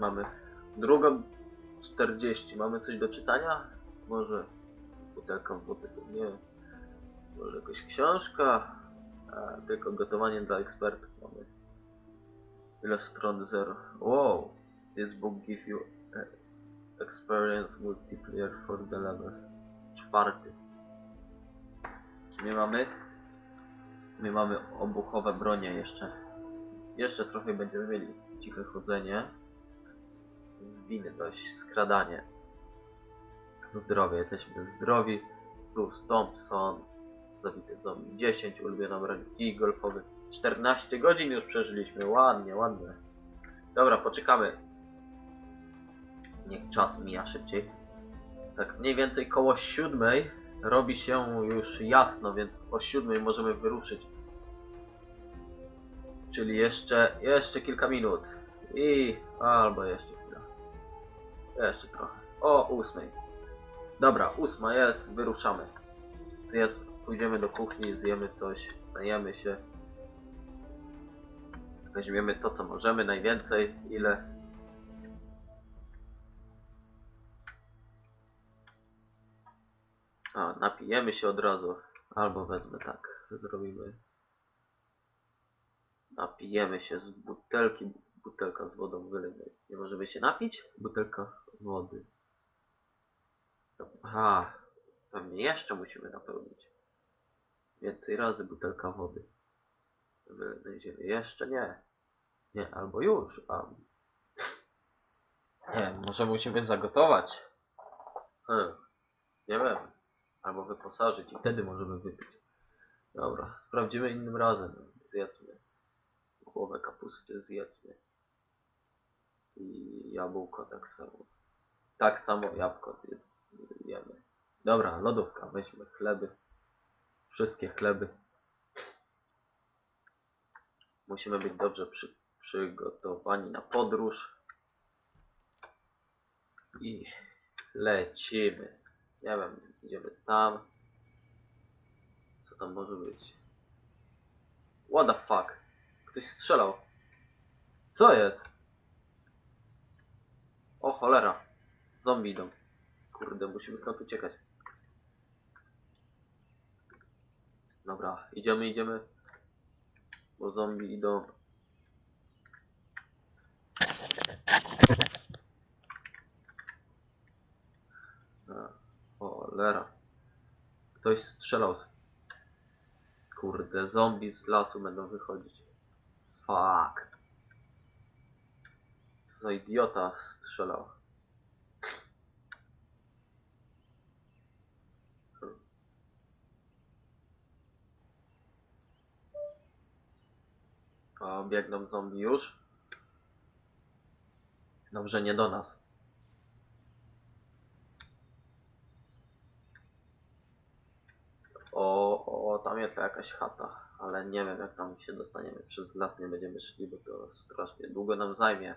mamy drugą 40. Mamy coś do czytania? Może butelka wody to nie. Może jakaś książka? A, tylko gotowanie dla ekspertów mamy. Ile stron? Zero. Wow! This book give you experience multiplayer for the level. Czwarty. My mamy? My mamy obuchowe bronie jeszcze. Jeszcze trochę będziemy mieli. Ciche chodzenie. Zwiny dość, skradanie. Zdrowie, jesteśmy zdrowi. Plus Thompson. Zabity zombie 10, ulubiona broń kij golfowy. 14 godzin już przeżyliśmy, ładnie, ładnie. Dobra, poczekamy. Niech czas mija szybciej. Tak mniej więcej koło siódmej robi się już jasno, więc o siódmej możemy wyruszyć. Czyli jeszcze, jeszcze kilka minut. I albo jeszcze. Jeszcze trochę. O ósmej. Dobra, ósma jest, wyruszamy. Zjedz, pójdziemy do kuchni, zjemy coś, najemy się. Weźmiemy to, co możemy, najwięcej, ile. A, napijemy się od razu. Albo wezmę tak, zrobimy. Napijemy się z butelki, butelka z wodą wylejmy. Nie możemy się napić? Butelka wody. Aha, pewnie jeszcze musimy napełnić. Więcej razy butelka wody. Wylejmy jeszcze nie. Nie, albo już. A... Nie, może musimy zagotować. Hmm. Nie wiem. Albo wyposażyć i wtedy możemy wypić. Dobra, sprawdzimy innym razem. Zjedzmy. Głowę kapusty zjedzmy. I jabłko tak samo. Tak samo jabłko zjedzmy. Dobra, lodówka. Weźmy chleby. Wszystkie chleby. Musimy być dobrze przy, przygotowani na podróż. I lecimy. Nie wiem, idziemy tam. Co tam może być? What the fuck? Ktoś strzelał. Co jest? O cholera. Zombie idą. Kurde, musimy stąd uciekać. Dobra, idziemy, idziemy. Bo zombie idą. Cholera. Ktoś strzelał. Kurde, zombie z lasu będą wychodzić. Fuck. Co za idiota strzelał. O, biegną zombie już. Dobrze, nie do nas. O, o, tam jest jakaś chata, ale nie wiem jak tam się dostaniemy. Przez las nie będziemy szli, bo to strasznie długo nam zajmie.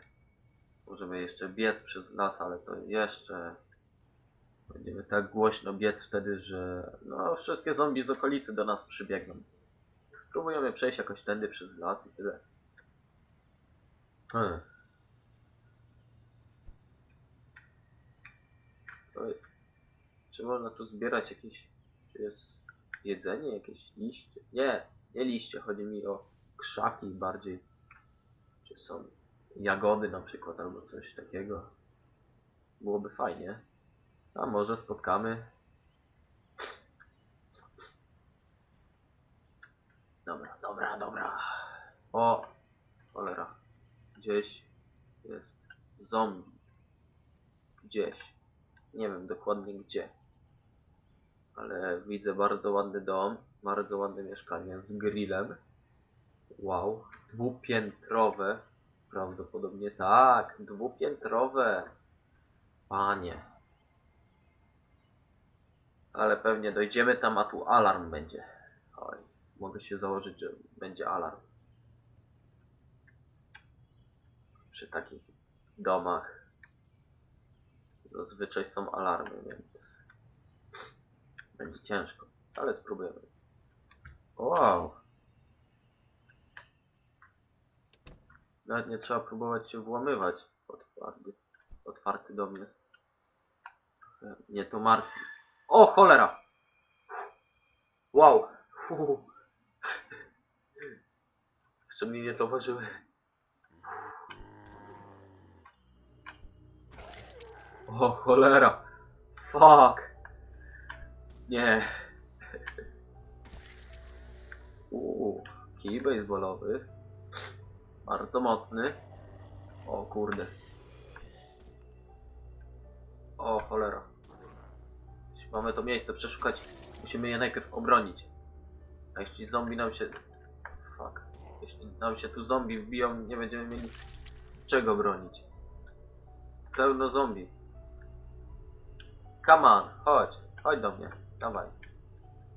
Możemy jeszcze biec przez las, ale to jeszcze... Będziemy tak głośno biec wtedy, że no wszystkie zombie z okolicy do nas przybiegną. Spróbujemy przejść jakoś tędy przez las i tyle. Hmm. Czy można tu zbierać jakieś... Czy jest jedzenie, jakieś liście? Nie, nie liście, chodzi mi o krzaki bardziej. Czy są jagody na przykład albo coś takiego. Byłoby fajnie. A może spotkamy. Dobra, dobra, dobra. O, cholera. Gdzieś jest zombie. Gdzieś. Nie wiem dokładnie gdzie. Ale widzę bardzo ładny dom, bardzo ładne mieszkanie z grillem. Wow, dwupiętrowe. Prawdopodobnie tak, dwupiętrowe. Panie. Ale pewnie dojdziemy tam, a tu alarm będzie. Oj, mogę się założyć, że będzie alarm. Przy takich domach zazwyczaj są alarmy, więc będzie ciężko, ale spróbujemy. Wow. Nawet nie trzeba próbować się włamywać. otwarty, otwarty dom jest. Nie to martwi. O, cholera! Wow! Jeszcze mnie nie zauważyły. O, cholera! Fuck! Nie. Uuu, kij baseballowy. Bardzo mocny. O kurde. O cholera. Mamy to miejsce przeszukać, musimy je najpierw obronić. A jeśli zombie nam się... Fuck. Jeśli nam się tu zombie wbiją, nie będziemy mieli czego bronić. Pełno zombie. Come on, chodź. Chodź do mnie. Dawaj.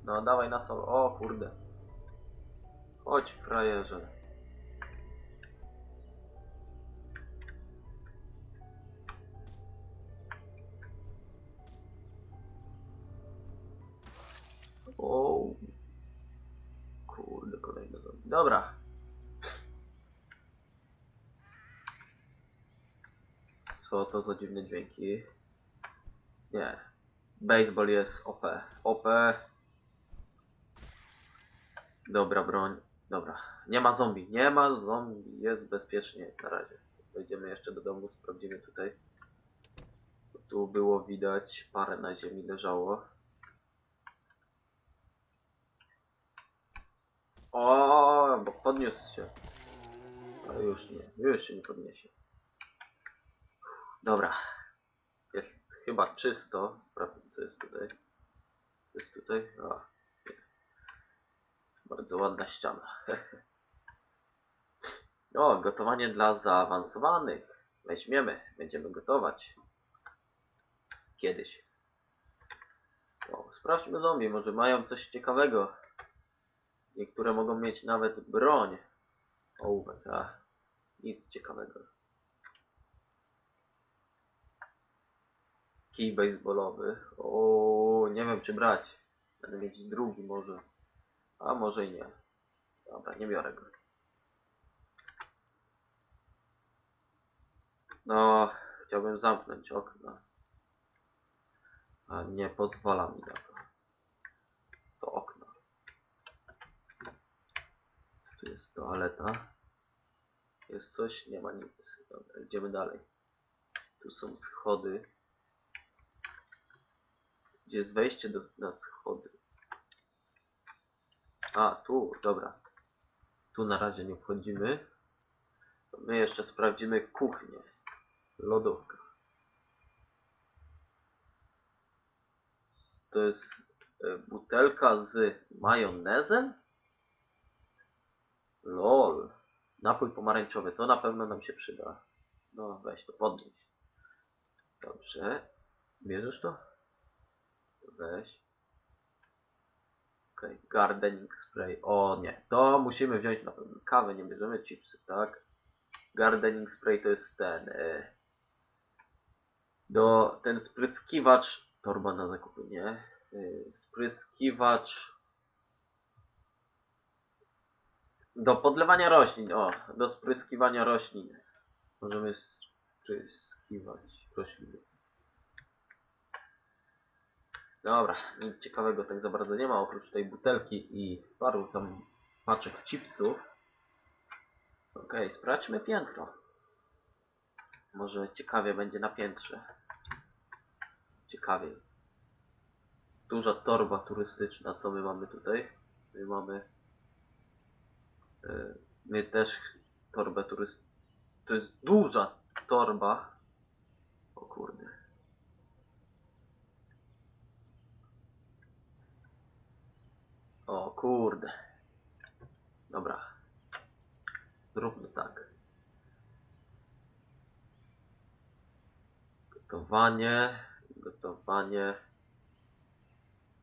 No, dawaj na solo. O kurde. Chodź, frajerze. O. Kurde, kolejny zombie. Dobra. Co to za dziwne dźwięki? Nie. Baseball jest OP. OP. Dobra, broń. Dobra. Nie ma zombie. Nie ma zombie. Jest bezpiecznie na razie. Wejdziemy jeszcze do domu, sprawdzimy tutaj. Tu było widać, parę na ziemi leżało. O, bo podniósł się. A już nie, już się nie podniesie. Dobra. Chyba czysto. Sprawdźmy co jest tutaj. Co jest tutaj? Nie. Bardzo ładna ściana. o, gotowanie dla zaawansowanych. Weźmiemy, będziemy gotować. Kiedyś. O, sprawdźmy zombie, może mają coś ciekawego. Niektóre mogą mieć nawet broń. Ołówek, a nic ciekawego. Kij baseballowy. O, nie wiem czy brać. Będę mieć drugi może. A może i nie. Dobra, nie biorę go. No, chciałbym zamknąć okna. A nie pozwala mi na to. To okno. Co tu jest? Toaleta. Jest coś? Nie ma nic. Dobra, idziemy dalej. Tu są schody. Gdzie jest wejście do, na schody? A, tu, dobra. Tu na razie nie wchodzimy. My jeszcze sprawdzimy kuchnię. Lodówka. To jest e, butelka z majonezem? LOL. Napój pomarańczowy, to na pewno nam się przyda. No, weź to podnieś. Dobrze. Bierzesz to? Weź. Okej, gardening spray. O nie, to musimy wziąć na pewno. Kawę nie bierzemy, chipsy, tak? Gardening spray to jest ten. E, do ten spryskiwacz. Torba na zakupy, nie? E, spryskiwacz. Do podlewania roślin, o, do spryskiwania roślin. Możemy spryskiwać rośliny. Dobra, nic ciekawego tak za bardzo nie ma, oprócz tej butelki i paru tam paczek chipsów. Okej, sprawdźmy piętro. Może ciekawie będzie na piętrze. Ciekawie. Duża torba turystyczna, co my mamy tutaj? My mamy... e, My też torbę turystyczną. To jest duża torba. O kurde. O kurde. Dobra. Zróbmy tak. Gotowanie, gotowanie.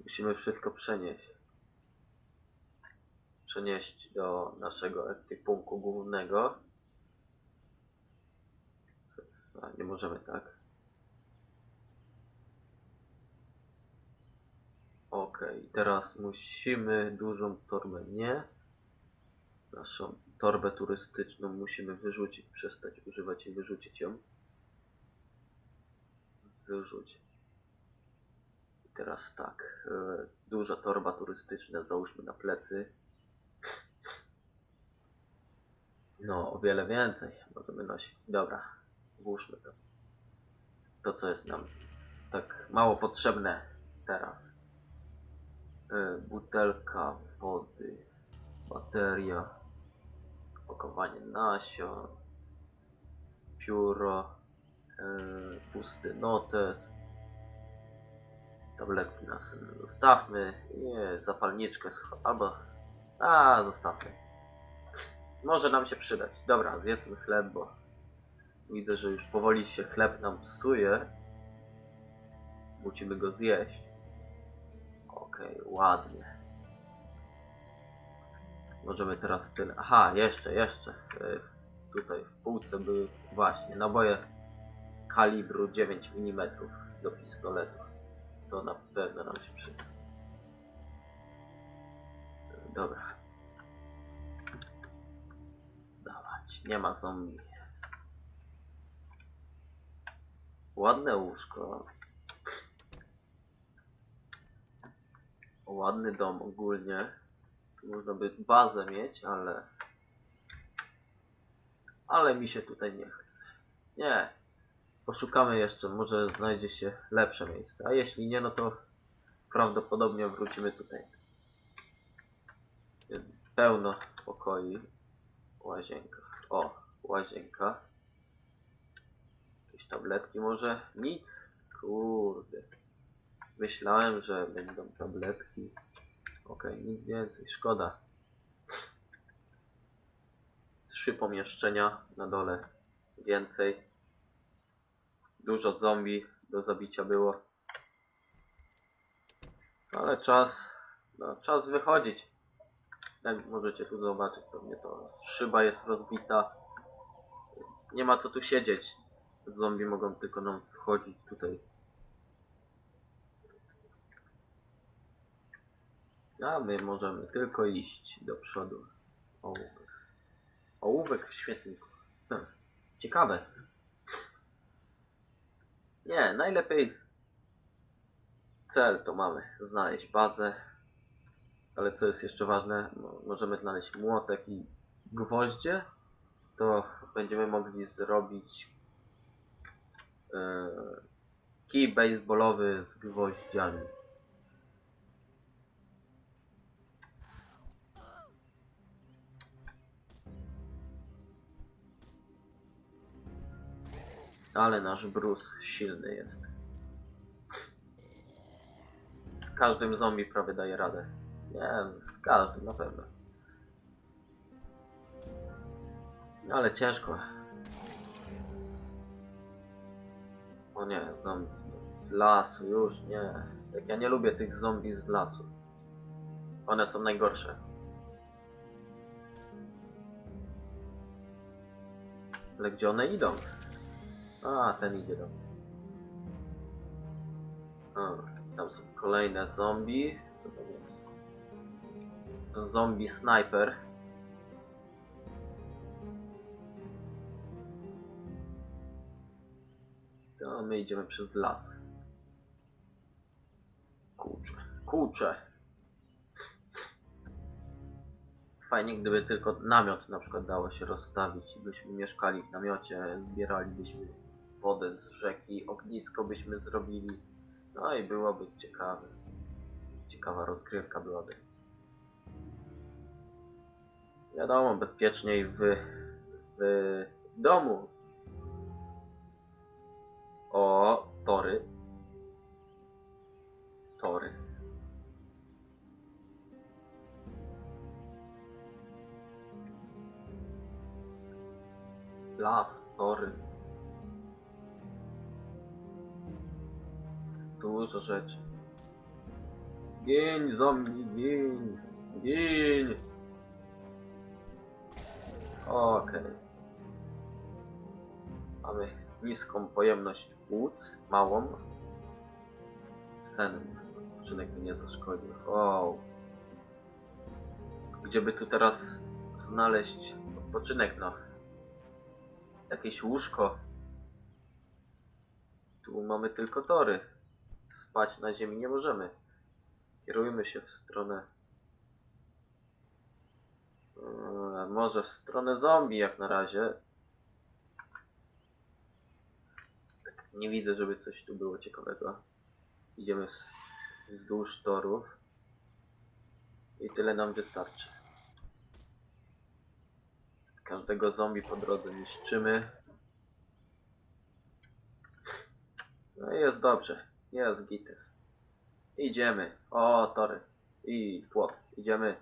Musimy wszystko przenieść. Przenieść do naszego ekwipunku głównego. Nie możemy tak. Okej, teraz musimy dużą torbę nie. Naszą torbę turystyczną musimy wyrzucić, przestać używać i wyrzucić ją. wyrzuć. I teraz tak, e, duża torba turystyczna, załóżmy na plecy. No, o wiele więcej możemy nosić. Dobra, włóżmy to. To, co jest nam tak mało potrzebne teraz. E, butelka wody, bateria, opakowanie nasion, pióro, e, pusty notes, tabletki na syn zostawmy, nie, zapalniczkę albo, a zostawmy. Może nam się przydać. Dobra, zjedzmy chleb, bo widzę, że już powoli się chleb nam psuje. Musimy go zjeść. Okej, ładnie. Możemy teraz tyle. Aha, jeszcze, jeszcze. E, Tutaj w półce były właśnie naboje kalibru 9 mm do pistoletu. To na pewno nam się przyda. Dobra. Dawać, nie ma zombie. Ładne łóżko. Ładny dom ogólnie. Tu można by bazę mieć, ale... Ale mi się tutaj nie chce. Nie. Poszukamy jeszcze, może znajdzie się lepsze miejsce. A jeśli nie, no to prawdopodobnie wrócimy tutaj. Pełno pokoi. Łazienka. O, łazienka. Jakieś tabletki może? Nic? Kurde. Myślałem, że będą tabletki. Okej, nic więcej, szkoda. Trzy pomieszczenia na dole. Więcej. Dużo zombie do zabicia było. Ale czas, no, czas wychodzić. Jak możecie tu zobaczyć, pewnie to szyba jest rozbita. Więc nie ma co tu siedzieć. Zombie mogą tylko nam wchodzić tutaj. A my możemy tylko iść do przodu. Ołówek. Ołówek w świetniku. Hm. Ciekawe. Nie, najlepiej cel to mamy. Znaleźć bazę. Ale co jest jeszcze ważne, mo- możemy znaleźć młotek i gwoździe. To będziemy mogli zrobić e, kij baseballowy z gwoździami. Ale nasz Bruce silny jest. Z każdym zombie prawie daje radę. Nie, z każdym na pewno. No ale ciężko. O nie, zombie z lasu, już nie. Jak ja nie lubię tych zombie z lasu. One są najgorsze. Ale gdzie one idą? A, ten idzie do mnie. Tam są kolejne zombie. Co to jest? Zombie sniper. To my idziemy przez las. Kurczę, kurczę. Fajnie, gdyby tylko namiot na przykład dało się rozstawić i byśmy mieszkali w namiocie, zbieralibyśmy wodę z rzeki, ognisko byśmy zrobili. No i byłoby ciekawe. Ciekawa rozgrywka byłaby. Wiadomo, bezpieczniej w, w domu. O, tory. Tory. Las, tory. Dużo rzeczy. Gień, zombie, gień, gień. Okej. Mamy niską pojemność płuc, małą. Sen. Odpoczynek mi nie zaszkodził. O. Gdzie by tu teraz znaleźć odpoczynek, no? Jakieś łóżko. Tu mamy tylko tory. Spać na ziemi nie możemy. Kierujmy się w stronę. Eee, może w stronę zombie jak na razie. Nie widzę, żeby coś tu było ciekawego. Idziemy z, wzdłuż torów. I tyle nam wystarczy. Każdego zombie po drodze niszczymy. No i jest dobrze. Jest gites. Idziemy. O, tory. I płot. Idziemy.